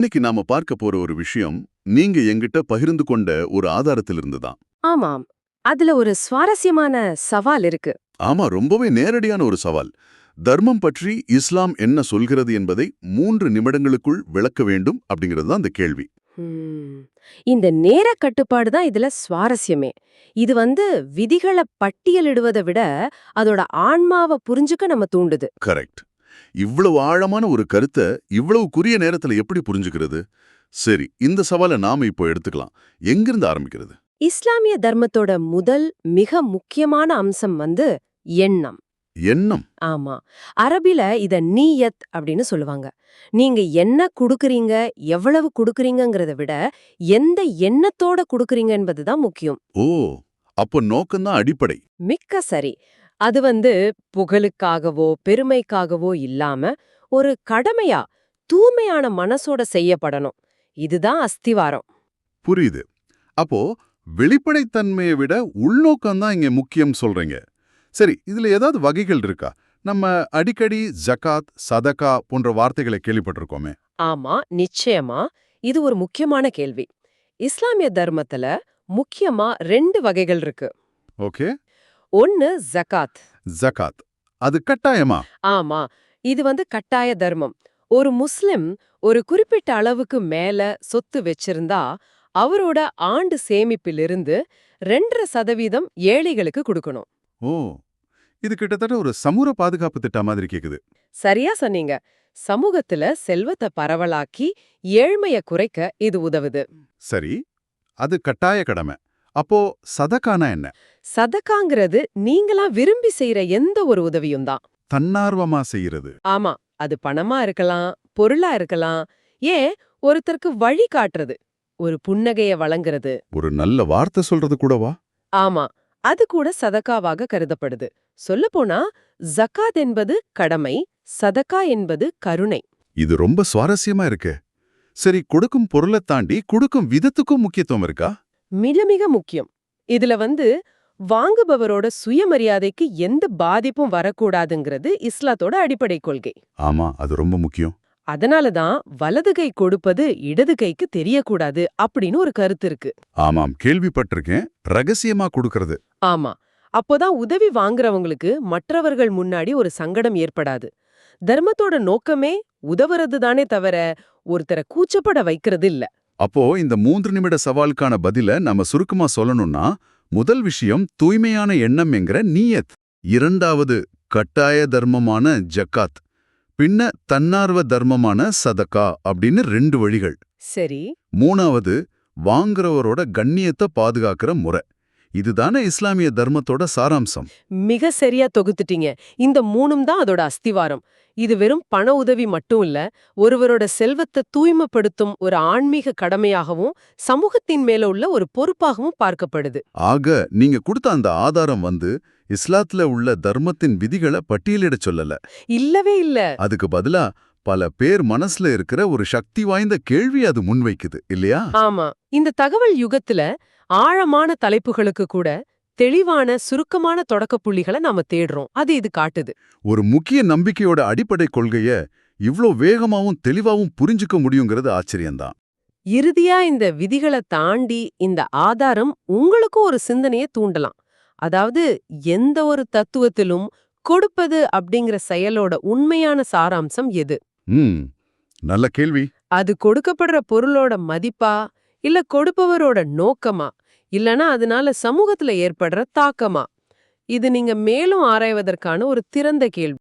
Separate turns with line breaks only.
இன்னைக்கு நாம பார்க்க போற ஒரு விஷயம் நீங்க எங்கிட்ட பகிர்ந்து கொண்ட ஒரு ஆதாரத்திலிருந்து தான்
ஆமாம். அதுல ஒரு சுவாரஸ்யமான சவால் இருக்கு.
ஆமா ரொம்பவே நேரடியான ஒரு சவால். தர்மம் பற்றி இஸ்லாம் என்ன சொல்கிறது என்பதை மூன்று நிமிடங்களுக்குள் விளக்க வேண்டும் அப்படிங்கிறது தான் அந்த கேள்வி.
இந்த நேர கட்டுப்பாடு தான் இதுல சுவாரஸ்யமே. இது வந்து விதிகளை பட்டியலிடுவதை விட அதோட ஆன்மாவை புரிஞ்சுக்க நம்ம தூண்டுது.
கரெக்ட். இவ்வளவு ஆழமான ஒரு கருத்தை இவ்வளவு குறுகிய நேரத்துல எப்படி புரிஞ்சுக்கிறது? சரி இந்த சவாலை நாம இப்போ எடுத்துக்கலாம். எங்கிருந்து ஆரம்பிக்கிறது?
இஸ்லாமிய தர்மத்தோட முதல் மிக முக்கியமான அம்சம் வந்து எண்ணம்.
எண்ணம்?
ஆமா. அரபில இத நீயத் அப்படின்னு சொல்லுவாங்க. நீங்க என்ன குடுக்குறீங்க எவ்வளவு குடுக்குறீங்கங்கறத விட எந்த எண்ணத்தோட குடுக்குறீங்க என்பதுதான் முக்கியம்.
ஓ அப்போ நோக்கம்தான் அடிப்படை.
மிக்க சரி. அது வந்து புகழுக்காகவோ பெருமைக்காகவோ இல்லாம ஒரு கடமையா தூய்மையான மனசோட செய்யப்படணும். இதுதான் அஸ்திவாரம்.
புரியுது. அப்போ வெளிப்படைத்தன்மையை விட உள்நோக்கம்தான் இங்க முக்கியம் சொல்றீங்க. சரி இதுல ஏதாவது வகைகள் இருக்கா? நம்ம அடிக்கடி ஜகாத் சதகா போன்ற வார்த்தைகளை கேள்விப்பட்டிருக்கோமே.
ஆமா நிச்சயமா. இது ஒரு முக்கியமான கேள்வி. இஸ்லாமிய தர்மத்துல முக்கியமா ரெண்டு வகைகள் இருக்கு.
ஓகே.
ஒன்னு ஜகாத்
ஜகாத் அது கட்டாயமா?
ஆமா. இது வந்து கட்டாய தர்மம். ஒரு முஸ்லிம் ஒரு குறிப்பிட்ட அளவுக்கு மேல சொத்து வச்சிருந்தா அவரோட ஆண்டு சேமிப்பிலிருந்து ரெண்டரை சதவீதம் ஏழைகளுக்கு கொடுக்கணும்.
ஓ. இது கிட்டத்தட்ட ஒரு சமூக பாதுகாப்பு திட்டம் மாதிரி கேக்குது.
சரியா சொன்னீங்க. சமூகத்துல செல்வத்தை பரவலாக்கி ஏழ்மைய குறைக்க இது உதவுது.
சரி. அது கட்டாய கடமை. அப்போ சதகானா என்ன?
சதக்காங்கிறது நீங்களா விரும்பி செய்யற எந்த ஒரு உதவியும் தான்.
தன்னார்வமா செய்யறது
ஆமா அது பணமா இருக்கலாம் பொருளா இருக்கலாம் ஏன் ஒருத்தருக்கு வழி காட்டுறது ஒரு புன்னகைய வழங்குறது.
ஒரு நல்ல வார்த்தை சொல்றது கூடவா?
ஆமா அது கூட சதக்காவாக கருதப்படுது. சொல்லப்போனா ஜகாத் என்பது கடமை சதக்கா என்பது கருணை.
இது ரொம்ப சுவாரஸ்யமா இருக்கு. சரி கொடுக்கும் பொருளைத் தாண்டி கொடுக்கும் விதத்துக்கும் முக்கியத்துவம் இருக்கா?
மிக மிக முக்கியம். இதுல வந்து வாங்குபவரோட சுயமரியாதைக்கு எந்த பாதிப்பும் வரக்கூடாதுங்கிறது இஸ்லாத்தோட அடிப்படை கொள்கை.
ஆமா அது ரொம்ப முக்கியம்.
அதனாலதான் வலது கை கொடுப்பது இடது கைக்கு தெரியக்கூடாது அப்படின்னு ஒரு கருத்து இருக்கு.
ஆமாம் கேள்விப்பட்டிருக்கேன். ரகசியமா கொடுக்கறது.
ஆமா அப்போதான் உதவி வாங்குறவங்களுக்கு மற்றவர்கள் முன்னாடி ஒரு சங்கடம் ஏற்படாது. தர்மத்தோட நோக்கமே உதவுறது தானே தவிர ஒருத்தரை கூச்சப்பட வைக்கிறது இல்ல
அப்போ இந்த மூன்று நிமிட சவாலுக்கான பதில நம்ம சுருக்கமா சொல்லணும்னா முதல் விஷயம் தூய்மையான எண்ணம் என்கிற நீயத். இரண்டாவது கட்டாய தர்மமான ஜக்காத். பின்ன தன்னார்வ தர்மமான சதகா அப்படின்னு ரெண்டு வழிகள்.
சரி.
மூணாவது வாங்குறவரோட கண்ணியத்தை பாதுகாக்கிற முறை. இதுதானே இஸ்லாமிய தர்மத்தோட சாராம்சம்.
மிக சரியா தொகுத்துட்டீங்க. இந்த மூணும் தான் அதோட அஸ்திவாரம். இது வெறும் பண உதவி மட்டும் இல்ல ஒருவரோட செல்வத்தை தூய்மைப்படுத்தும் ஒரு ஆன்மீக கடமையாகவும் சமூகத்தின் மேல உள்ள ஒரு பொறுப்பாகவும் பார்க்கப்படுது.
ஆக நீங்க கொடுத்த அந்த ஆதாரம் வந்து இஸ்லாத்துல உள்ள தர்மத்தின் விதிகளை பட்டியலிடச் சொல்லல.
இல்லவே இல்ல.
அதுக்கு பதிலா பல பேர் மனசுல இருக்கிற ஒரு சக்தி வாய்ந்த கேள்வி அது முன்வைக்குது இல்லையா?
ஆமா. இந்த தகவல் யுகத்துல ஆழமான தலைப்புகளுக்கு கூட தெளிவான சுருக்கமான தொடக்கப் புள்ளிகளை நாம தேடுறோம். அது இது காட்டுது.
ஒரு முக்கிய நம்பிக்கையோட அடிப்படை கொள்கைய இவ்ளோ வேகமாவும் தெளிவாவும் புரிஞ்சுக்க முடியுங்கிறது ஆச்சரியம்தான்.
இறுதியா இந்த விதிகளை தாண்டி இந்த ஆதாரம் உங்களுக்கும் ஒரு சிந்தனையை தூண்டலாம். அதாவது எந்த ஒரு தத்துவத்திலும் கொடுப்பது அப்படிங்கிற செயலோட உண்மையான சாராம்சம் எது?
ம். நல்ல கேள்வி.
அது கொடுக்கப்படுற பொருளோட மதிப்பா இல்ல கொடுப்பவரோட நோக்கமா? இல்லனா அதனால சமூகத்துல ஏற்படுற தாக்கமா? இது நீங்க மேலும் ஆராய்வதற்கான ஒரு திறந்த கேள்வி.